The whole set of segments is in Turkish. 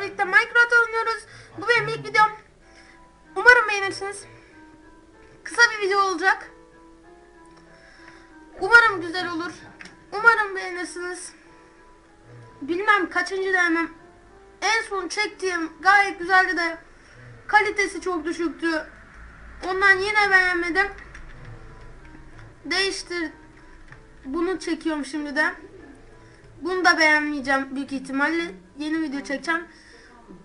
sizlerle birlikte Minecraft oynuyoruz. Bu benim ilk videom. Umarım beğenirsiniz. Kısa bir video olacak. Umarım güzel olur. Umarım beğenirsiniz. Bilmem kaçıncı denemem. En son çektiğim gayet güzeldi de kalitesi çok düşüktü. Ondan yine beğenmedim. Değiştir. Bunu çekiyorum şimdi de. Bunu da beğenmeyeceğim büyük ihtimalle. Yeni video çekeceğim.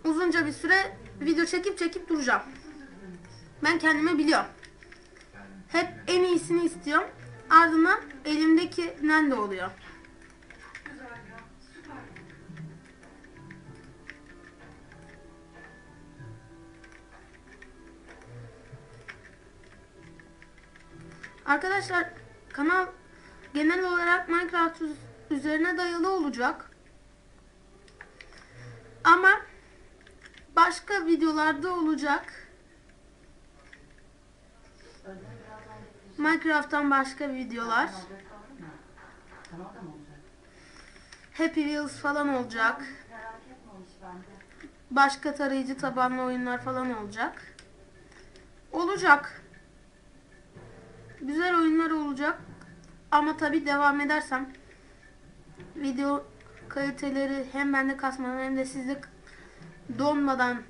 Uzunca bir süre video çekip çekip duracağım. Ben kendimi biliyorum. Hep en iyisini istiyorum. Ardından elimdekinden de oluyor. Arkadaşlar kanal genel olarak Minecraft üz- üzerine dayalı olacak. Ama başka videolarda olacak. Minecraft'tan başka videolar. Happy Wheels falan olacak. Başka tarayıcı tabanlı oyunlar falan olacak. Olacak. Güzel oyunlar olacak. Ama tabi devam edersem video kaliteleri hem bende kasmadan hem de sizde donmadan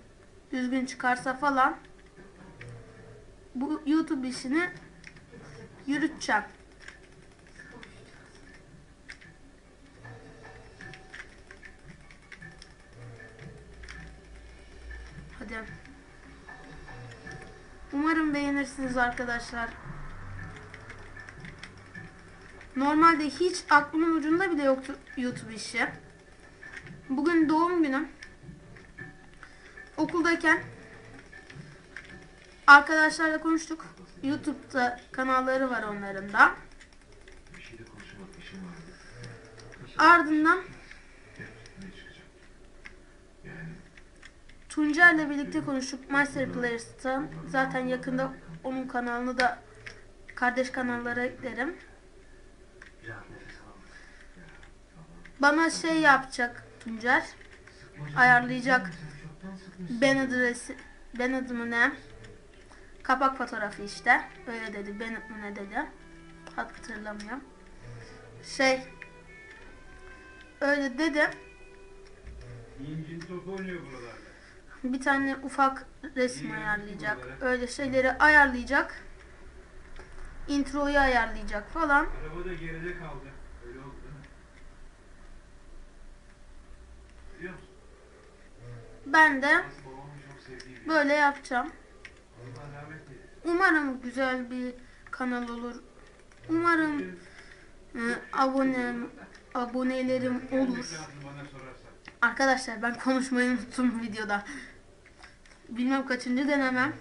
düzgün çıkarsa falan bu YouTube işini yürüteceğim. Hadi. Umarım beğenirsiniz arkadaşlar. Normalde hiç aklımın ucunda bile yoktu YouTube işi. Bugün doğum günüm. Okuldayken arkadaşlarla konuştuk. YouTube'da kanalları var onların da. Ardından Tuncer'le birlikte konuştuk Master Players'tan. Zaten yakında onun kanalını da kardeş kanallara eklerim. Bana şey yapacak Tuncer. Ayarlayacak ben adresi ben adımı ne? Kapak fotoğrafı işte. Öyle dedi. Ben adı ne dedi. Hatırlamıyorum. Şey öyle dedi. İncin top oynuyor buralarda. Bir tane ufak resim ayarlayacak. Öyle şeyleri ayarlayacak. Introyu ayarlayacak falan. Araba da geride kaldı. Ben de bir böyle yapacağım. Umarım güzel bir kanal olur. Umarım e, abonem abonelerim olur. Arkadaşlar ben konuşmayı unuttum videoda. Bilmem kaçıncı denemem.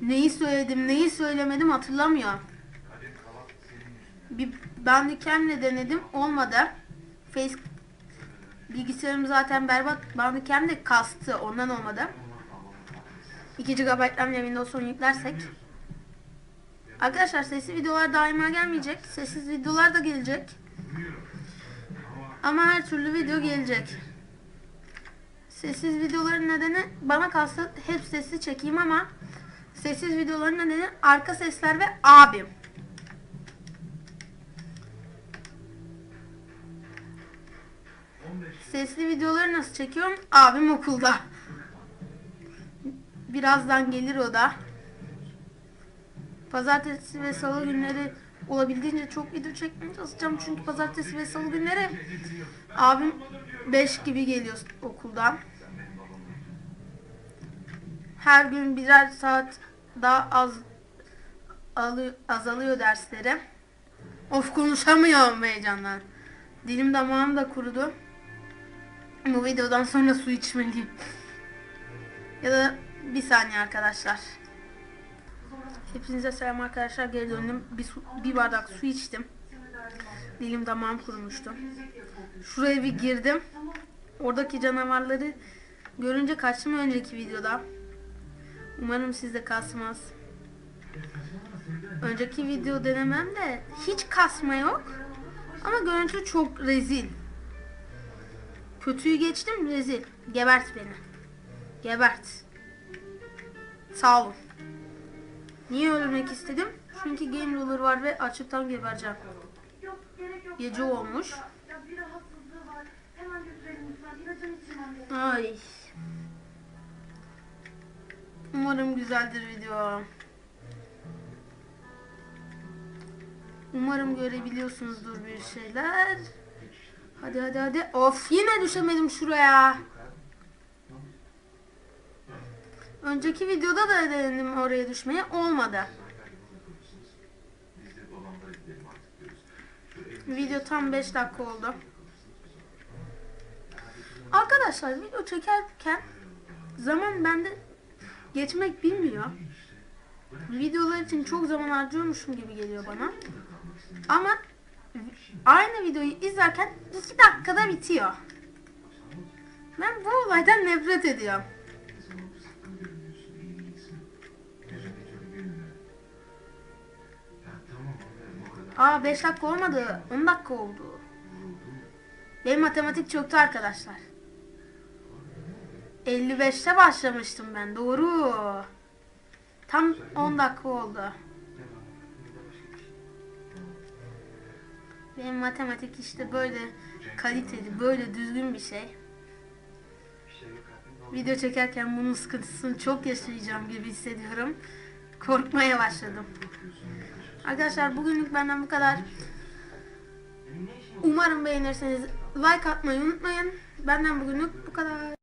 Neyi söyledim, neyi söylemedim hatırlamıyorum. Kadir Kavak senin yüzünden. Bir Bandicam'le denedim, olmadı. Face bilgisayarım zaten berbat. Bandicam de kastı, ondan olmadı. Ama babamın haklısın. 2 GB RAM Windows 10 yüklersek. Arkadaşlar sesli videolar daima gelmeyecek. Sessiz videolar da gelecek. Ama her türlü video gelecek. Sessiz videoların nedeni bana kalsa hep sesli çekeyim ama sessiz videoların nedeni arka sesler ve abim. Sesli videoları nasıl çekiyorum? Abim okulda. Birazdan gelir o da. Pazartesi ve salı günleri olabildiğince çok video çekmeye çalışacağım. Çünkü pazartesi ve salı günleri abim 5 gibi geliyor okuldan. Her gün birer saat daha az alı- azalıyor dersleri. Of konuşamıyorum heyecandan. Dilim damağım da kurudu. Bu videodan sonra su içmeliyim. ya da bir saniye arkadaşlar. Hepinize selam arkadaşlar. Geri döndüm. Bir, su- bir bardak su içtim. Dilim damağım kurumuştu. Şuraya bir girdim. Oradaki canavarları görünce kaçtım önceki videoda. Umarım sizde kasmaz. Önceki video denememde hiç kasma yok. Ama görüntü çok rezil. Kötüyü geçtim rezil. Gebert beni. Gebert. Sağ olun. Niye ölmek istedim? Çünkü game ruler var ve açıktan gebereceğim. Gece olmuş. Ay. Umarım güzeldir video. Umarım görebiliyorsunuzdur bir şeyler. Hadi hadi hadi. Of yine düşemedim şuraya. Önceki videoda da denedim oraya düşmeye. Olmadı. Video tam 5 dakika oldu. Arkadaşlar video çekerken zaman bende geçmek bilmiyor. Videolar için çok zaman harcıyormuşum gibi geliyor bana. Ama aynı videoyu izlerken 2 dakikada bitiyor. Ben bu olaydan nefret ediyorum. Aa 5 dakika olmadı. 10 dakika oldu. Benim matematik çöktü arkadaşlar. 55'te başlamıştım ben. Doğru. Tam 10 dakika oldu. Benim matematik işte böyle kaliteli, böyle düzgün bir şey. Video çekerken bunun sıkıntısını çok yaşayacağım gibi hissediyorum. Korkmaya başladım. Arkadaşlar bugünlük benden bu kadar. Umarım beğenirseniz like atmayı unutmayın. Benden bugünlük bu kadar.